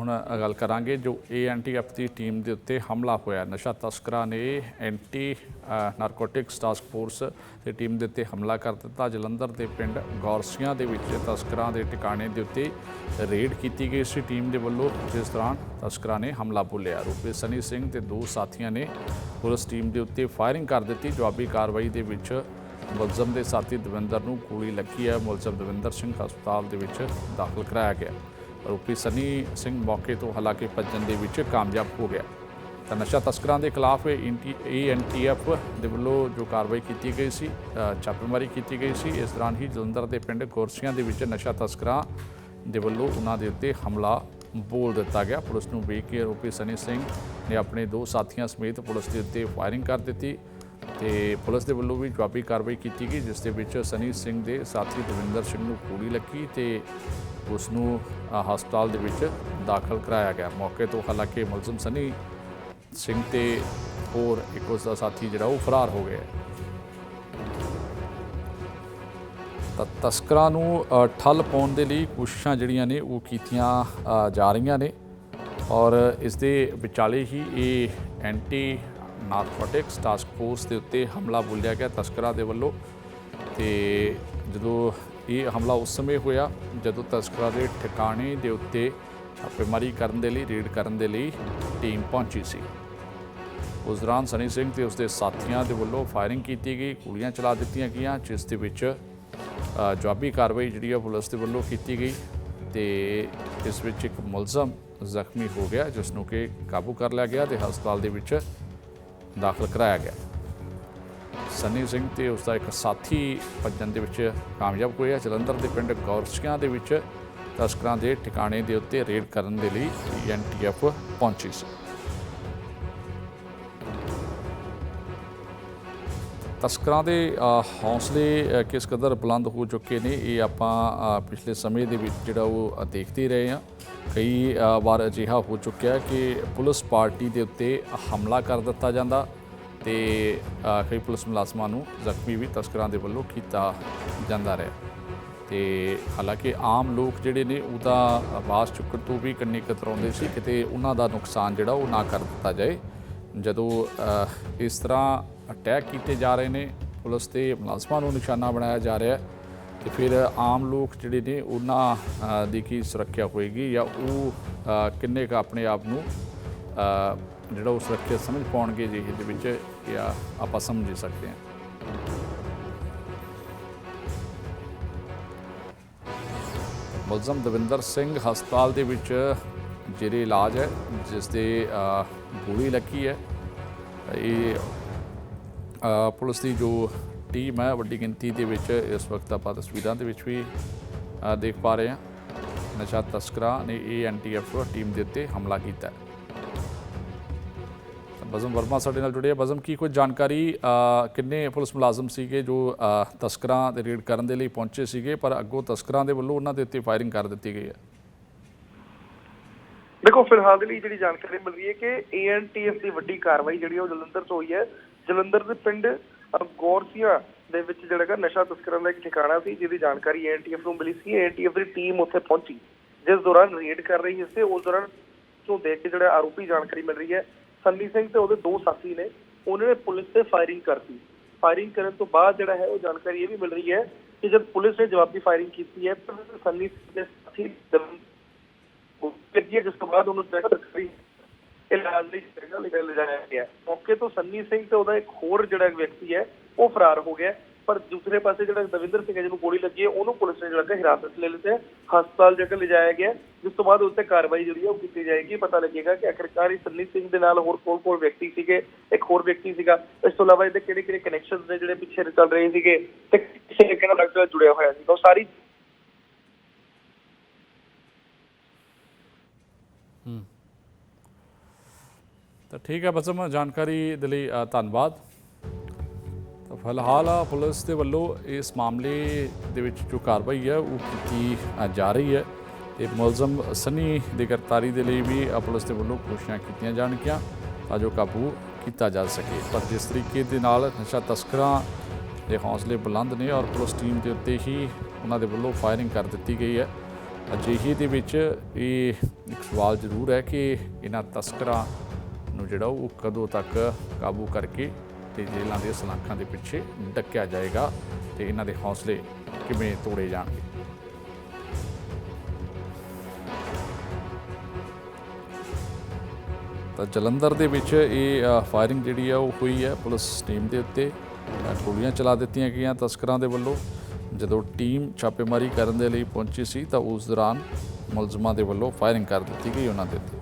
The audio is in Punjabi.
ਹੁਣ ਗੱਲ ਕਰਾਂਗੇ ਜੋ ਏਐਨਟੀਐਫ ਦੀ ਟੀਮ ਦੇ ਉੱਤੇ ਹਮਲਾ ਹੋਇਆ। ਨਸ਼ਾ ਤਸਕਰਾਂ ਨੇ ਐਂਟੀ ਨਾਰਕੋਟਿਕਸ ਟਾਸਕ ਫੋਰਸ ਦੀ ਟੀਮ ਦੇ ਉੱਤੇ ਹਮਲਾ ਕਰ ਦਿੱਤਾ। ਜਲੰਧਰ ਦੇ ਪਿੰਡ ਗੌਰਸੀਆਂ ਦੇ ਵਿੱਚ ਤਸਕਰਾਂ ਦੇ ਟਿਕਾਣੇ ਦੇ ਉੱਤੇ ਰੇਡ ਕੀਤੀ ਗਈ ਸੀ ਟੀਮ ਦੇ ਵੱਲੋਂ। ਜਿਸ ਦੌਰਾਨ ਤਸਕਰਾਂ ਨੇ ਹਮਲਾ ਬੋਲਿਆ ਰੂਪੇ ਸਨੀ ਸਿੰਘ ਤੇ ਦੋ ਸਾਥੀਆਂ ਨੇ ਪੁਲਿਸ ਟੀਮ ਦੇ ਉੱਤੇ ਫਾਇਰਿੰਗ ਕਰ ਦਿੱਤੀ। ਜਵਾਬੀ ਕਾਰਵਾਈ ਦੇ ਵਿੱਚ ਮੁਲਜ਼ਮ ਦੇ ਸਾਥੀ ਦਵਿੰਦਰ ਨੂੰ ਗੋਲੀ ਲੱਗੀ ਹੈ। ਮੁਲਜ਼ਮ ਦਵਿੰਦਰ ਸਿੰਘ ਹਸਪਤਾਲ ਦੇ ਵਿੱਚ ਦਾਖਲ ਕਰਾਇਆ ਗਿਆ। ਆਰੋਪੀ ਸਨੀ ਸਿੰਘ ਮੌਕੇ ਤੋਂ ਹਾਲਾਂਕਿ ਭੱਜਣ ਦੇ ਵਿੱਚ ਕਾਮਯਾਬ ਹੋ ਗਿਆ। ਤਾਂ ਨਸ਼ਾ ਤਸਕਰਾਂ ਦੇ ਖਿਲਾਫ ਏਐਨਟੀਐਫ ਦੇ ਵੱਲੋਂ ਜੋ ਕਾਰਵਾਈ ਕੀਤੀ ਗਈ ਸੀ ਛਾਪੇਮਾਰੀ ਕੀਤੀ ਗਈ ਸੀ, ਇਸ ਦੌਰਾਨ ਹੀ ਜਲੰਧਰ ਦੇ ਪਿੰਡ ਗੋਰਸੀਆਂ ਦੇ ਵਿੱਚ ਨਸ਼ਾ ਤਸਕਰਾਂ ਦੇ ਵੱਲੋਂ ਉਹਨਾਂ ਦੇ ਉੱਤੇ ਹਮਲਾ ਬੋਲ ਦਿੱਤਾ ਗਿਆ। ਪੁਲਿਸ ਨੂੰ ਵੇਖ ਕੇ ਆਰੋਪੀ ਸਨੀ ਸਿੰਘ ਨੇ ਆਪਣੇ ਦੋ ਸਾਥੀਆਂ ਸਮੇਤ ਪੁਲਿਸ ਦੇ ਉੱਤੇ ਫਾਇਰਿੰਗ ਕਰ ਦਿੱਤੀ। ਤੇ ਪੁਲਿਸ ਦੇ ਵੱਲੋਂ ਵੀ ਜਵਾਬੀ ਕਾਰਵਾਈ ਕੀਤੀ ਗਈ, ਜਿਸ ਦੇ ਵਿੱਚ ਸਨੀ ਸਿੰਘ ਦੇ ਸਾਥੀ ਦਵਿੰਦਰ ਸਿੰਘ ਨੂੰ ਗੋਲੀ ਲੱਗੀ ਤੇ ਉਸ ਨੂੰ ਹਸਪਤਾਲ ਦੇ ਵਿੱਚ ਦਾਖਲ ਕਰਾਇਆ ਗਿਆ। ਮੌਕੇ ਤੋਂ ਹਾਲਾਂਕਿ ਮੁਲਜ਼ਮ ਸਨੀ ਸਿੰਘ ਤੇ ਹੋਰ ਇੱਕ ਉਸ ਦਾ ਸਾਥੀ ਜਿਹੜਾ ਉਹ ਫਰਾਰ ਹੋ ਗਿਆ ਤਾਂ ਤਸਕਰਾਂ ਨੂੰ ਠੱਲ ਪਾਉਣ ਦੇ ਲਈ ਕੋਸ਼ਿਸ਼ਾਂ ਜਿਹੜੀਆਂ ਨੇ ਉਹ ਕੀਤੀਆਂ ਜਾ ਰਹੀਆਂ ਨੇ ਔਰ ਇਸ ਦੇ ਵਿਚਾਲੇ ਹੀ ਇਹ ਐਂਟੀ ਨਾਰਕੋਟਿਕਸ ਟਾਸਕ ਫੋਰਸ ਦੇ ਉੱਤੇ ਹਮਲਾ ਬੋਲਿਆ ਗਿਆ ਤਸਕਰਾਂ ਦੇ ਵੱਲੋਂ। ਤੇ ਜਦੋਂ ਇਹ ਹਮਲਾ ਉਸ ਸਮੇਂ ਹੋਇਆ, ਜਦੋਂ ਤਸਕਰਾਂ ਦੇ ਠਿਕਾਣੇ ਦੇ ਉੱਤੇ ਛਾਪੇਮਾਰੀ ਕਰਨ ਦੇ ਲਈ, ਰੇਡ ਕਰਨ ਦੇ ਲਈ ਟੀਮ ਪਹੁੰਚੀ ਸੀ। ਉਸ ਦੌਰਾਨ ਸਨੀ ਸਿੰਘ ਤੇ ਉਸਦੇ ਸਾਥੀਆਂ ਦੇ ਵੱਲੋਂ ਫਾਇਰਿੰਗ ਕੀਤੀ ਗਈ, ਗੋਲੀਆਂ ਚਲਾ ਦਿੱਤੀਆਂ ਗਈਆਂ, ਜਿਸ ਦੇ ਵਿੱਚ ਜਵਾਬੀ ਕਾਰਵਾਈ ਜਿਹੜੀ ਆ ਪੁਲਿਸ ਦੇ ਵੱਲੋਂ ਕੀਤੀ ਗਈ ਤੇ ਇਸ ਵਿੱਚ ਇੱਕ ਮੁਲਜ਼ਮ ਜ਼ਖਮੀ ਹੋ ਗਿਆ ਜਿਸ ਨੂੰ ਕਿ ਕਾਬੂ ਕਰ ਲਿਆ ਗਿਆ ਤੇ ਹਸਪਤਾਲ ਦੇ ਵਿੱਚ ਦਾਖਲ ਕਰਾਇਆ ਗਿਆ। ਸੰਨੀ ਸਿੰਘ ਤੇ ਉਸ ਦਾ ਇੱਕ ਸਾਥੀ ਭੱਜਣ ਦੇ ਵਿੱਚ ਕਾਮਯਾਬ ਹੋਇਆ। ਜਲੰਧਰ ਦੇ ਪਿੰਡ ਗੌਰਸੀਆਂ ਦੇ ਵਿੱਚ ਤਸਕਰਾਂ ਦੇ ਠਿਕਾਣੇ ਦੇ ਉੱਤੇ ਰੇਡ ਕਰਨ ਦੇ ਲਈ ਐਨਟੀਐਫ ਪਹੁੰਚੀ ਸੀ। ਤਸਕਰਾਂ ਦੇ ਅ, ਹੌਸਲੇ ਕਿਸ ਕਦਰ ਬੁਲੰਦ ਹੋ ਚੁੱਕੇ ਨੇ ਇਹ ਆਪਾਂ ਪਿਛਲੇ ਸਮੇਂ ਦੇ ਵਿੱਚ ਜਿਹੜਾ ਉਹ ਦੇਖਦੇ ਰਹੇ ਹਾਂ। ਕਈ ਵਾਰ ਅਜਿਹਾ ਹੋ ਚੁੱਕਿਆ ਕਿ ਪੁਲਿਸ ਪਾਰਟੀ ਦੇ ਉੱਤੇ ਹਮਲਾ ਕਰ ਦਿੱਤਾ ਜਾਂਦਾ ਤੇ ਕਈ ਪੁਲਿਸ ਮੁਲਾਜ਼ਮਾਂ ਨੂੰ ਜ਼ਖਮੀ ਵੀ ਤਸਕਰਾਂ ਦੇ ਵੱਲੋਂ ਕੀਤਾ ਜਾਂਦਾ ਰਿਹਾ। ਤੇ ਹਾਲਾਂਕਿ ਆਮ ਲੋਕ ਜਿਹੜੇ ਨੇ ਉਹਦਾ ਆਵਾਜ਼ ਚੁੱਕਣ ਤੋਂ ਵੀ ਕੰਨੀ ਕਤਰਾਉਂਦੇ ਸੀ ਕਿਤੇ ਉਹਨਾਂ ਦਾ ਨੁਕਸਾਨ ਜਿਹੜਾ ਉਹ ਨਾ ਕਰ ਦਿੱਤਾ ਜਾਏ। ਜਦੋਂ ਇਸ ਤਰ੍ਹਾਂ ਅਟੈਕ ਕੀਤੇ ਜਾ ਰਹੇ ਨੇ। ਪੁਲਿਸ ਤੇ ਮੁਲਾਜ਼ਮਾਂ ਨੂੰ ਨਿਸ਼ਾਨਾ ਬਣਾਇਆ ਜਾ ਰਿਹਾ ਹੈ ਤੇ ਫਿਰ ਆਮ ਲੋਕ ਜਿਹੜੇ ਨੇ ਉਹਨਾਂ ਦੀ ਕੀ ਸੁਰੱਖਿਆ ਹੋਏਗੀ ਜਾਂ ਉਹ ਕਿੰਨੇ ਕੁ ਆਪਣੇ ਆਪ ਨੂੰ ਜਿਹੜਾ ਉਹ ਸੁਰੱਖਿਅਤ ਸਮਝ ਪਾਉਣਗੇ ਜੀ, ਇਹਦੇ ਵਿੱਚ ਜਾਂ ਆਪਾਂ ਸਮਝ ਸਕਦੇ ਹਾਂ। ਮੁਲਜ਼ਮ ਦਵਿੰਦਰ ਸਿੰਘ ਹਸਪਤਾਲ ਦੇ ਵਿੱਚ ਜਿਹੜੇ ਇਲਾਜ ਹੈ, ਜਿਸ ਦੇ ਗੋਲੀ ਲੱਗੀ ਹੈ, ਇਹ ਪੁਲਿਸ ਦੀ ਜੋ ਟੀਮ ਹੈ, ਵੱਡੀ ਗਿਣਤੀ ਦੇ ਵਿੱਚ ਇਸ ਵਕਤ ਆਪਾਂ ਤਸਵੀਰਾਂ ਦੇ ਵਿੱਚ ਵੀ ਦੇਖ ਪਾ ਰਹੇ ਹਾਂ। ਨਸ਼ਾ ਤਸਕਰਾਂ ਨੇ ਏਐਨਟੀਐਫ ਟੀਮ ਦੇ ਉੱਤੇ ਹਮਲਾ ਕੀਤਾ ਬਜ਼ਮ ਵਰਮਾ ਸਾਡੇ ਨਾਲ ਜੁੜੇ ਹੈ ਬਜ਼ਮ, ਕੀ ਕੋਈ ਜਾਣਕਾਰੀ ਕਿੰਨੇ ਪੁਲਿਸ ਮੁਲਾਜ਼ਮ ਸੀਗੇ ਜੋ ਤਸਕਰਾਂ ਦੇ ਰੇਡ ਕਰਨ ਦੇ ਲਈ ਪਹੁੰਚੇ ਸੀਗੇ, ਪਰ ਅੱਗੋਂ ਤਸਕਰਾਂ ਦੇ ਵੱਲੋਂ ਉਹਨਾਂ ਦੇ ਉੱਤੇ ਫਾਇਰਿੰਗ ਕਰ ਦਿੱਤੀ ਗਈ ਹੈ? ਦੇਖੋ, ਫਿਲਹਾਲ ਦੇ ਲਈ ਜਿਹੜੀ ਜਾਣਕਾਰੀ ਮਿਲ ਰਹੀ ਹੈ ਕਿ ਏਐਨਟੀਐਫ ਦੀ ਵੱਡੀ ਕਾਰਵਾਈ ਜਿਹੜੀ ਉਹ ਜਲੰਧਰ ਤੋਂ ਹੋਈ ਹੈ। ਜਲੰਧਰ ਦੇ ਪਿੰਡ ਗੌਰਸੀਆਂ ਦੇ ਵਿੱਚ ਜਿਹੜਾ ਹੈਗਾ ਨਸ਼ਾ ਤਸਕਰਾਂ ਦਾ ਇੱਕ ਠਿਕਾਣਾ ਸੀ, ਜਿਹਦੀ ਜਾਣਕਾਰੀ ਏਐਨਟੀਐਫ ਨੂੰ ਮਿਲੀ ਸੀ। ਏਐਨਟੀਐਫ ਦੀ ਟੀਮ ਉੱਥੇ ਪਹੁੰਚੀ, ਜਿਸ ਦੌਰਾਨ ਰੇਡ ਕਰ ਰਹੀ ਸੀ। ਉਸ ਦੌਰਾਨ ਤੋਂ ਦੇਖ ਕੇ ਜਿਹੜਾ ਆਰੋਪੀ ਜਾਣਕਾਰੀ ਮਿਲ ਰਹੀ ਹੈ, ਸੰਨੀ ਸਿੰਘ ਤੇ ਉਹਦੇ ਦੋ ਸਾਥੀ ਨੇ, ਉਹਨਾਂ ਨੇ ਪੁਲਿਸ ਤੇ ਫਾਇਰਿੰਗ ਕਰਤੀ। ਫਾਇਰਿੰਗ ਕਰਨ ਤੋਂ ਬਾਅਦ ਜਿਹੜਾ ਹੈ, ਉਹ ਜਾਣਕਾਰੀ ਇਹ ਵੀ ਮਿਲ ਰਹੀ ਹੈ ਕਿ ਜਦ ਪੁਲਿਸ ਨੇ ਜਵਾਬੀ ਫਾਇਰਿੰਗ ਕੀਤੀ ਹੈ, ਤਾਂ ਸੰਨੀ ਸਿੰਘ ਦੇ ਸਾਥੀ ਦਵਿੰਦਰ ਉਹ ਜਿਸ ਤੋਂ ਬਾਅਦ ਉਹਨੂੰ ਚੈੱਕ ਕਰੀ ਇਲਾਜ ਲਈ ਜਗ੍ਹਾ ਲੈ ਲਿਜਾਇਆ ਗਿਆ ਮੌਕੇ ਤੋਂ ਸੰਨੀ ਸਿੰਘ ਤੇ ਉਹਦਾ ਇੱਕ ਹੋਰ ਜਿਹੜਾ ਵਿਅਕਤੀ ਹੈ, ਉਹ ਫਰਾਰ ਹੋ ਗਿਆ। ਪਰ ਦੂਸਰੇ ਪਾਸੇ ਜਿਹੜਾ ਦਵਿੰਦਰ ਸਿੰਘ ਹੈ, ਜਿਹਨੂੰ ਗੋਲੀ ਲੱਗੀ ਹੈ, ਉਹਨੂੰ ਪੁਲਿਸ ਨੇ ਜਿਹੜਾ ਕਿ ਹਿਰਾਸਤ ਲੈ ਲਿਆ ਹਸਪਤਾਲ ਜਗ੍ਹਾ ਲਿਜਾਇਆ ਗਿਆ। ਜਿਸ ਤੋਂ ਬਾਅਦ ਉੱਤੇ ਕਾਰਵਾਈ ਜਿਹੜੀ ਹੈ ਉਹ ਕੀਤੀ ਜਾਏਗੀ। ਪਤਾ ਲੱਗੇਗਾ ਕਿ ਆਖਿਰਕਾਰ ਇਹ ਸੰਨੀ ਸਿੰਘ ਦੇ ਨਾਲ ਹੋਰ ਕੋਲ ਕੋਲ ਵਿਅਕਤੀ ਸੀਗੇ, ਇੱਕ ਹੋਰ ਵਿਅਕਤੀ ਸੀਗਾ। ਇਸ ਤੋਂ ਇਲਾਵਾ ਇਹਦੇ ਕਿਹੜੇ ਕਿਹੜੇ ਕਨੈਕਸ਼ਨਸ ਨੇ ਜਿਹੜੇ ਪਿੱਛੇ ਚੱਲ ਰਹੇ ਸੀਗੇ ਤੇ ਕਿਸੇ ਤਰੀਕੇ ਨਾਲ ਡਾਕਟਰ ਜੁੜਿਆ ਹੋਇਆ ਸੀਗਾ। ਉਹ ਸਾਰੀ ਤਾਂ ਠੀਕ ਹੈ ਬਸਮ, ਜਾਣਕਾਰੀ ਦੇ ਲਈ ਧੰਨਵਾਦ। ਤਾਂ ਫਿਲਹਾਲ ਪੁਲਿਸ ਦੇ ਵੱਲੋਂ ਇਸ ਮਾਮਲੇ ਦੇ ਵਿੱਚ ਜੋ ਕਾਰਵਾਈ ਹੈ, ਉਹ ਕੀਤੀ ਜਾ ਰਹੀ ਹੈ। ਤੇ ਮੁਲਜ਼ਮ ਸਨੀ ਦੀ ਗ੍ਰਿਫਤਾਰੀ ਦੇ ਲਈ ਵੀ ਪੁਲਿਸ ਦੇ ਵੱਲੋਂ ਕੋਸ਼ਿਸ਼ਾਂ ਕੀਤੀਆਂ ਜਾਣਗੀਆਂ ਤਾਂ ਜੋ ਕਾਬੂ ਕੀਤਾ ਜਾ ਸਕੇ। ਪਰ ਜਿਸ ਤਰੀਕੇ ਦੇ ਨਾਲ ਨਸ਼ਾ ਤਸਕਰਾਂ ਦੇ ਹੌਸਲੇ ਬੁਲੰਦ ਨੇ ਔਰ ਪੁਲਿਸ ਟੀਮ ਦੇ ਉੱਤੇ ਹੀ ਉਹਨਾਂ ਦੇ ਵੱਲੋਂ ਫਾਇਰਿੰਗ ਕਰ ਦਿੱਤੀ ਗਈ ਹੈ, ਅਜਿਹੇ ਦੇ ਵਿੱਚ ਇਹ ਇੱਕ ਸਵਾਲ ਜ਼ਰੂਰ ਹੈ ਕਿ ਇਹਨਾਂ ਤਸਕਰਾਂ ਨੂੰ ਜਿਹੜਾ ਉਹ ਕਦੋਂ ਤੱਕ ਕਾਬੂ ਕਰਕੇ ਤੇ ਜੇਲ੍ਹਾਂ ਦੇ ਸਲਾਖਾਂ ਦੇ ਪਿੱਛੇ ਡੱਕਿਆ ਜਾਏਗਾ ਤੇ ਇਹਨਾਂ ਦੇ ਹੌਸਲੇ ਕਿਵੇਂ ਤੋੜੇ ਜਾਣਗੇ? ਤਾਂ ਜਲੰਧਰ ਦੇ ਵਿੱਚ ਇਹ ਫਾਇਰਿੰਗ ਜਿਹੜੀ ਆ ਉਹ ਹੋਈ ਹੈ ਪੁਲਿਸ ਟੀਮ ਦੇ ਉੱਤੇ। ਗੋਲੀਆਂ ਚਲਾ ਦਿੱਤੀਆਂ ਗਈਆਂ ਤਸਕਰਾਂ ਦੇ ਵੱਲੋਂ। ਜਦੋਂ ਟੀਮ ਛਾਪੇਮਾਰੀ ਕਰਨ ਦੇ ਲਈ ਪਹੁੰਚੀ ਸੀ ਤਾਂ ਉਸ ਦੌਰਾਨ ਮੁਲਜ਼ਮਾਂ ਦੇ ਵੱਲੋਂ ਫਾਇਰਿੰਗ ਕਰ ਦਿੱਤੀ ਗਈ ਉਹਨਾਂ ਦੇ ਉੱਤੇ।